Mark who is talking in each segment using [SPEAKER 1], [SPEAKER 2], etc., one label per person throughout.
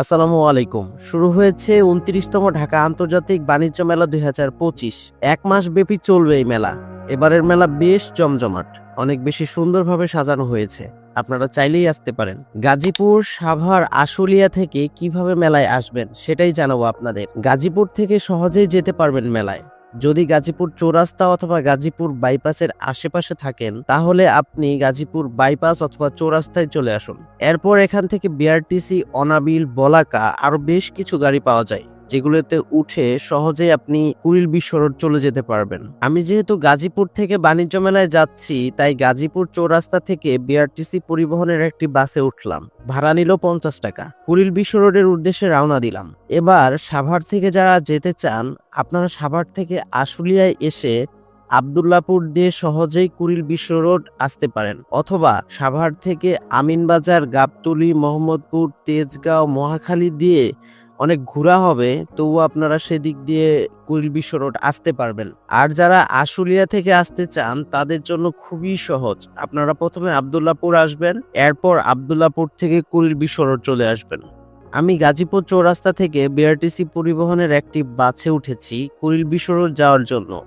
[SPEAKER 1] আসসালামু আলাইকুম। শুরু হয়েছে উনত্রিশতম ঢাকা আন্তর্জাতিক বাণিজ্য মেলা দুই হাজার পঁচিশ। এক মাস ব্যাপী চলবে এই মেলা। এবারের মেলা বেশ জমজমাট। অনেক বেশি সুন্দরভাবে সাজানো হয়েছে। আপনারা চাইলেই আসতে পারেন। গাজীপুর, সাভার, আশুলিয়া থেকে কীভাবে মেলায় আসবেন সেটাই জানাব আপনাদের। গাজীপুর থেকে সহজেই যেতে পারবেন মেলায়। যদি গাজীপুর চৌরাস্তা অথবা গাজীপুর বাইপাসের আশেপাশে থাকেন, তাহলে আপনি গাজীপুর বাইপাস অথবা চৌরাস্তায় চলে আসুন। এরপর এখান থেকে বিআরটিসি অনাবিল, বলাকা আরও বেশ কিছু গাড়ি পাওয়া যায়। যেগুলোতে উঠে সহজেই আপনি কুড়িল বিশ্ব রোড চলে যেতে পারবেন। আমি যেহেতু গাজীপুর থেকে বাণিজ্য মেলায় যাচ্ছি, তাই গাজীপুর চৌরাস্তা থেকে বিআরটিসি পরিবহনের একটি বাসে উঠলাম। ভাড়া নিল পঞ্চাশ টাকা। কুড়িল বিশ্ব রোডের উদ্দেশ্যে রওনা দিলাম। এবার সাভার থেকে যারা যেতে চান, আপনারা সাভার থেকে আশুলিয়ায় এসে আবদুল্লাপুর দিয়ে সহজেই কুড়িল বিশ্ব রোড আসতে পারেন। অথবা সাভার থেকে আমিনবাজার, গাবতলি, মোহাম্মদপুর, তেজগাঁও, মহাখালী দিয়ে অনেক ঘোরা হবে, তবুও আপনারা সেদিক দিয়ে কুড়িল বিশ্ব রোড আসতে পারবেন। আর যারা আশুলিয়া থেকে আসতে চান, তাদের জন্য খুবই সহজ। আপনারা প্রথমে আবদুল্লাপুর আসবেন, এরপর আবদুল্লাপুর থেকে কুড়িল বিশ্ব রোড চলে আসবেন। আমি গাজীপুর চৌরাস্তা থেকে বিআরটিসি পরিবহনের একটি বাসে উঠেছি কুড়িল বিশ্ব রোড যাওয়ার জন্য।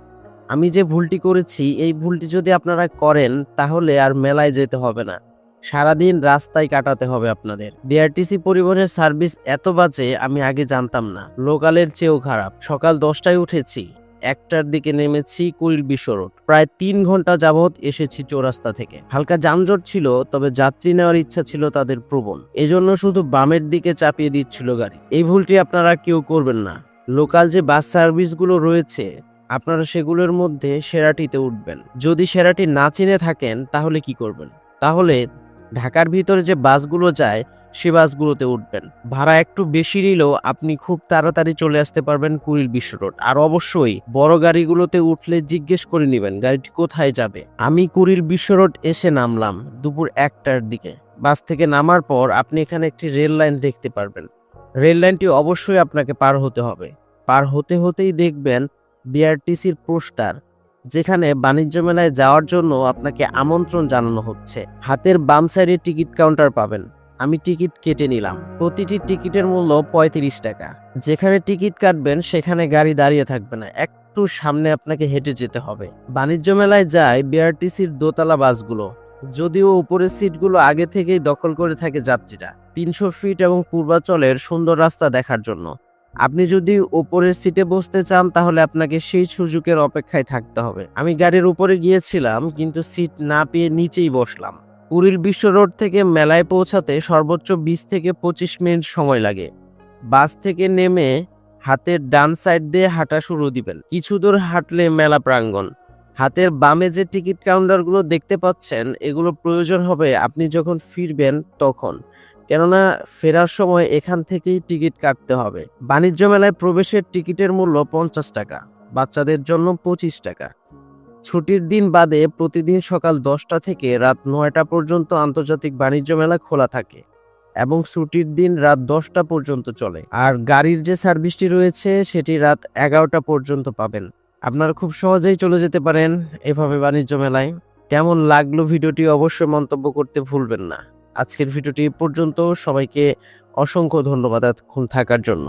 [SPEAKER 1] আমি যে ভুলটি করেছি, এই ভুলটি যদি আপনারা করেন, তাহলে আর মেলায় যেতে হবে না। সারাদিন রাস্তায় কাটাতে হবে আপনাদের। বিআরটিসি পরিবহনের সার্ভিস এত বাজে, আমি আগে জানতাম না। লোকালের চেয়েও খারাপ। সকাল দশটায় উঠেছি। একটার দিকে নেমেছি কুড়িল বিশ্ব রোড। প্রায় তিন ঘণ্টা যাবৎ এসেছি চৌরাস্তা থেকে। হালকা যানজট ছিল, তবে যাত্রী নেওয়ার ইচ্ছা ছিল তাদের প্রবণ। এজন্য শুধু বামের দিকে চাপিয়ে দিচ্ছিল গাড়ি। এই ভুলটি আপনারা কেউ করবেন না। লোকাল যে বাস সার্ভিসগুলো রয়েছে, আপনারা সেগুলোর মধ্যে সেরাটিতে উঠবেন। যদি সেরাটি না চিনে থাকেন, তাহলে কি করবেন? তাহলে ঢাকার ভিতরে যে বাসগুলো যায়, সে বাসগুলোতে উঠবেন। ভাড়া একটু বেশি নিলেও আপনি খুব তাড়াতাড়ি চলে আসতে পারবেন কুড়িল বিশ্ব রোড। আর অবশ্যই বড় গাড়িগুলোতে উঠলে জিজ্ঞেস করে নেবেন, গাড়িটি কোথায় যাবে? আমি কুড়িল বিশ্ব রোড এসে নামলাম দুপুর একটার দিকে। বাস থেকে নামার পর আপনি এখানে একটি রেল লাইন দেখতে পারবেন। রেল লাইনটি অবশ্যই আপনাকে পার হতে হবে। পার হতে হতেই দেখবেন বিআরটিসির পোস্টার যেখানে বাণিজ্য মেলায় যাওয়ার জন্য আপনাকে আমন্ত্রণ জানানো হচ্ছে। হাতের বাম সাইডে টিকিট কাউন্টার পাবেন। আমি টিকিট কেটে নিলাম। প্রতিটি টিকিটের মূল্য পঁয়ত্রিশ টাকা। যেখানে টিকিট কাটবেন, সেখানে গাড়ি দাঁড়িয়ে থাকবে না। একটু সামনে আপনাকে হেঁটে যেতে হবে। বাণিজ্য মেলায় যায় বিআরটিসির দোতলা বাসগুলো। যদিও উপরের সিটগুলো আগে থেকেই দখল করে থাকে যাত্রীরা। তিনশো ফিট এবং পূর্বাচলের সুন্দর রাস্তা দেখার জন্য। আপনি যদি উপরের সিটে বসতে চান, তাহলে আপনাকে সেই সুযোগের অপেক্ষায় থাকতে হবে। আমি গাড়ির উপরে গিয়েছিলাম, কিন্তু সিট না পেয়ে নিচেই বসলাম। কুড়িল বিশ্ব রোড থেকে মেলায় পৌঁছাতে সর্বোচ্চ বিশ থেকে পঁচিশ মিনিট সময় লাগে। বাস থেকে নেমে হাতের ডান সাইড দিয়ে হাঁটা শুরু দিবেন। কিছু দূর হাঁটলে মেলা প্রাঙ্গণ। হাতের বামে যে টিকিট কাউন্টারগুলো দেখতে পাচ্ছেন এগুলো প্রয়োজন হবে আপনি যখন ফিরবেন তখন। কেননা ফেরার সময় এখান থেকেই টিকিট কাটতে হবে। বাণিজ্য মেলায় প্রবেশের টিকিটের মূল্য পঞ্চাশ টাকা, বাচ্চাদের জন্য পঁচিশ টাকা। ছুটির দিন বাদে প্রতিদিন সকাল দশটা থেকে রাত নয়টা পর্যন্ত আন্তর্জাতিক বাণিজ্য মেলা খোলা থাকে এবং ছুটির দিন রাত দশটা পর্যন্ত চলে। আর গাড়ির যে সার্ভিসটি রয়েছে, সেটি রাত এগারোটা পর্যন্ত পাবেন। আপনারা খুব সহজেই চলে যেতে পারেন এভাবে বাণিজ্য মেলায়। কেমন লাগল ভিডিওটি অবশ্যই মন্তব্য করতে ভুলবেন না। আজকের ভিডিওটি পর্যন্ত। সবাইকে অসংখ্য ধন্যবাদ এতক্ষণ থাকার জন্য।